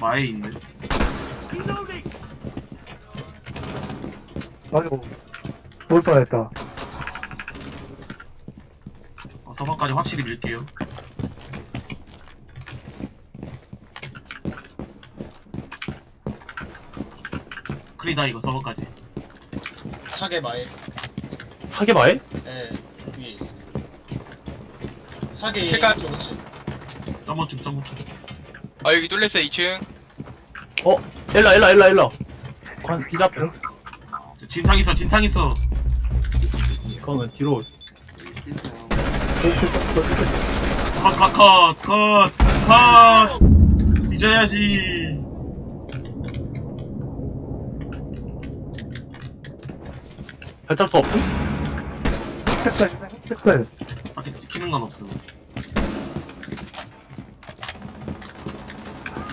마에 있네. 아이고 볼 뻔했다 어, 서버까지 확실히 밀게요. 크리다 이거 서버까지. 사계 마에 사계 마에? 예 사계 킬까? 그렇지 점호충 점호충. 아 여기 뚫렸어 2층 어 엘라 엘라 엘라 엘라 관 비자프 진탕 있어 진탕 있어. 그거는 뒤로 컷컷컷 컷. 컷. 뒤져야지. 발작도 없음? 색깔 색깔 밖에 지키는 건 없어.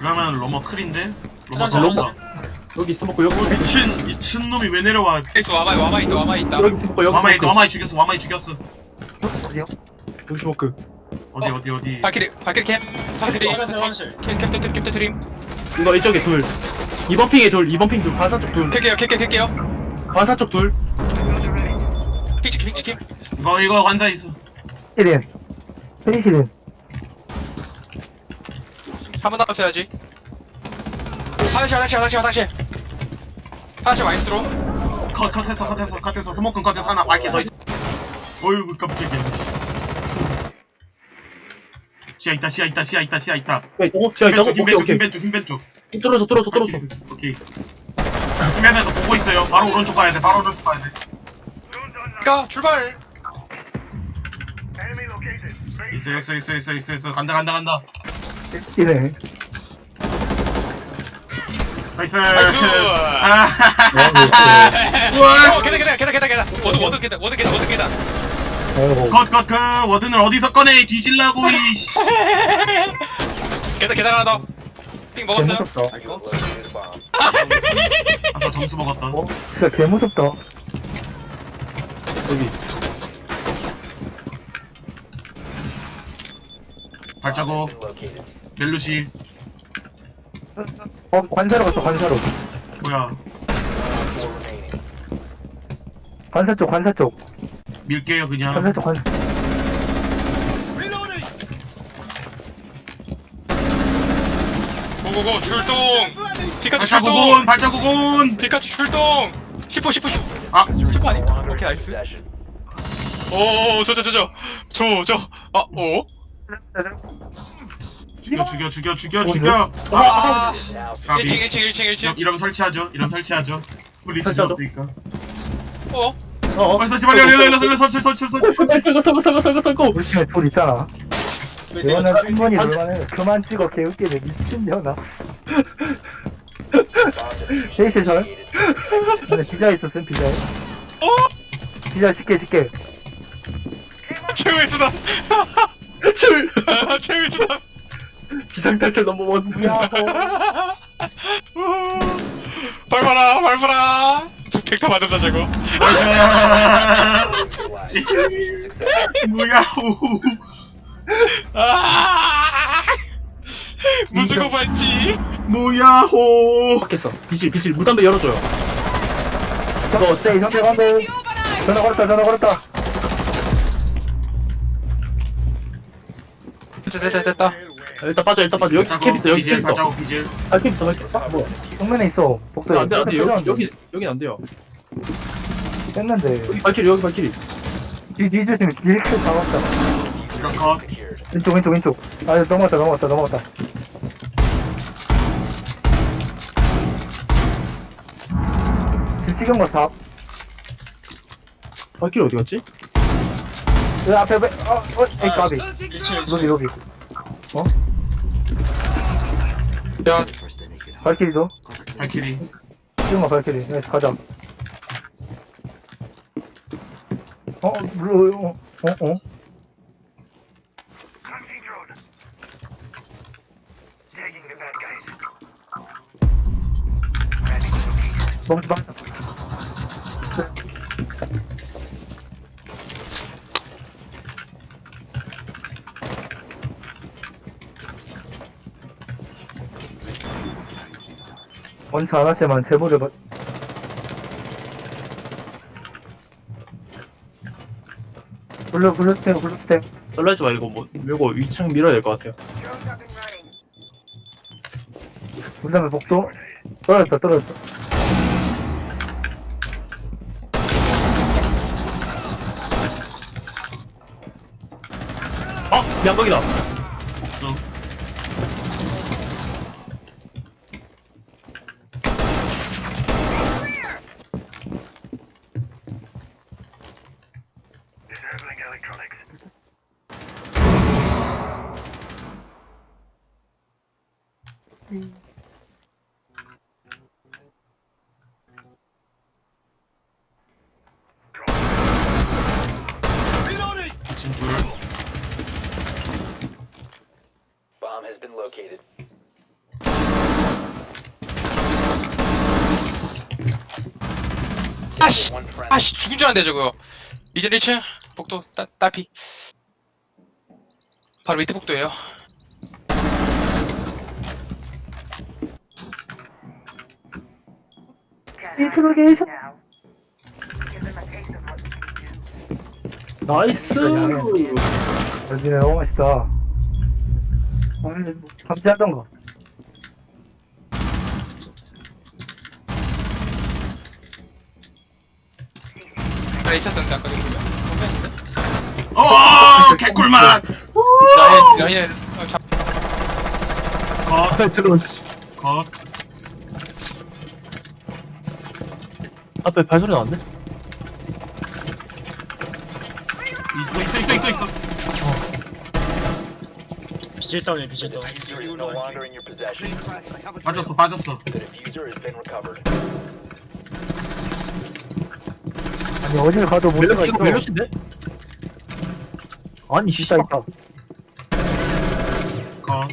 이러면 로머 클인데? 로머 하자, 잡았다. 여기 스모크 여기 미친 미친 놈이 왜 내려와? 있어 와마 와마 있다 와마 있다 여기 스모크 여기 와마이 스모크 와마이 죽였어 와마이 죽였어. 어디요? 여기 스모크 어디 어. 어디 어디. 발키리 발키리 캠 발키리 화장실 화장실 캠 캡터 캡터 트림 이거 이쪽에 둘 2번 핑에 둘 2번 핑둘 반사 쪽둘 킬게요 킬게요 킬게요 반사 쪽둘 픽치키 픽치키 이거 이거 환자 있어. 시린 페니시린 한번 남았어야지 화장실 화장실 화장실 화장실 화장실 마이스로 컷 컷했어 컷했어 컷했어 스모크 컷했어 하나 밝게 더 있. 어이구 깜짝이야. 시야 있다 시야 있다 시야 있다 시야 있다. 야 있다고? 지하 있다고? 오케이 쪽 오케이 흰벤 쪽 흰벤 쪽. 뚫어줘 뚫어줘 뚫어줘 오케이. 흰벤에서 보고 있어요. 바로 오른쪽 가야 돼. 바로 오른쪽 가야 돼. 가 출발 있어 있어 있어 있어 있어 있어 간다 간다 간다. 시린 나이스. 나이스. 아, 어 우와. 계단 계단 계단 계단 계단 워드 워드 계단 워드 계단 워드 계단 아이고 컷 컷 컷. 워든을 어디서 꺼내 뒤질라고 이씨. 계단 계단 하나 더띵 먹었어요? 개무섭다 아까 점수 먹었다. 어? 진짜 개 무섭다 여기 발자국. 멜루시. 어 관사로 갔어 관사로. 뭐야. 관사 쪽 관사 쪽. 밀게요 그냥. 관사 쪽 관사 고고고 출동! 피카츄 출동! 발자국은 발자국은. 피카츄 출동! 10호 10호 10호 아! 10호 아니 오케이 나이스. 오저저 저 저 저저아오 죽여 죽여 죽여 죽여 죽여. 아 까비. 1층 1층 1층 1층 이러면 설치하죠. 이러면 설치하죠. 우리 설치하죠. 죽었으니까. 어 어어 빨리 설치 빨리 빨리 빨리 설치 설치 설치 설치. 설거 설거 설거 설거 설거 우리 팀에 둘 있잖아 이거는 충분히 놀만해 그만 찍어 개웃기네 미친년아 페이시설 근데 비자 있었음 비자 어? 비자 쉽게 쉽게 최후의 수단 출 최후의 수단 비상탈출 넘버원. 밟아라 밟아라 저 벡터 맞는다 저거. 뭐야? 아. 무조건 밟지. 뭐야호? 바뀌었어. 비실 비실. 물담배 열어줘요. 저거 세이 선배 간대 전화 걸었다 전화 걸었다. 됐다 됐다 됐다. 아, 일단 빠져 일단 빠져 여기 캡 있어 여기 캡 비질 있어 발자국 비질. 아캡 있어 캡아 뭐야 정면에 있어 복도에 안돼 안돼 여기 여기 여긴 안 돼요 뺐는데 여기 발키리 여기 발키리 뒤 뒤조심 이렇게 잡았다 이런 컷. 왼쪽 왼쪽 왼쪽 아 넘어갔다 넘어갔다 넘어갔다 지금 찍은 거다 발키리 어디 갔지? 그 앞에 앞에 어, 어, 에이 까비 1층 여기 1층 여기 야 발키리도 발키리. 거 발키리 네, 가자 어? 어? 물- 어? 어? 어? 먹지 마. 원치 않았지만 제보를 받... 스텝 블루 스텝 떨려지 말고 뭐 밀고 위층 밀어야 될 것 같아요. 그 다음에 복도? 떨어졌다 떨어졌다. 아 양각이다. 좀. 지금 둘. Bomb has been located. 아씨 One friend. 아씨 죽은 줄 알았는데 저거 이전 1층 복도 따, 딸피. 바로 밑에 복도예요. 인트로게이션 나이스! 여기네 너무 맛있다. 오늘 감지하던 거. 그래 있었는데 아까 여기 건배했는데 어, 개꿀맛. 라인 라인에 어, 잡 컷, 들어 컷. 앞에 발소리 나는데? 있어, 있어, 있어, 있어, 있어. 비질다운이야 비질다운 Diffuser is no longer in your possession. 빠졌어, 빠졌어. The diffuser has been recovered. 아니 어딜 가도 멜로 이거 있어 멜로신데? 아니 있다 씨발 있다 컷.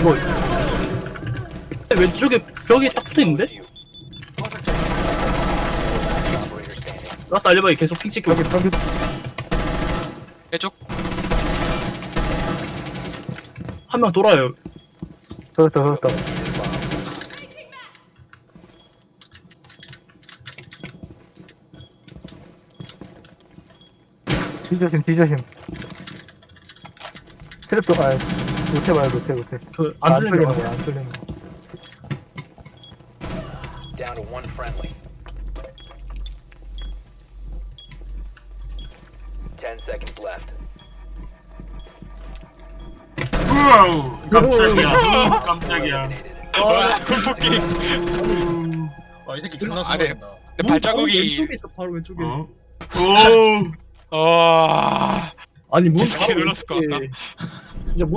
이거 왼쪽에 벽이 딱 붙어 있는데? You. Operator standing. 라스 알리바이 계속 핑 찍고 여기 여기 이쪽 한 명 돌아요 저렇다 저렇다 뒤조심 뒤조심 트랩도 아 못해 말고 못해 못해 그안 안 뚫리는 거 거야 안 뚫리는 거 Down to one friendly. Ten seconds left. 우와우, 깜짝이야. 깜짝이야. 와 굴폭기 와이 새끼 존나 아래. 숨어있다 내 발자국이 왼쪽에 있어 바로 왼쪽에 어? 오. 어 아니 문 죄송해요, 바로 눌렀을 것 왼쪽에. 진짜 문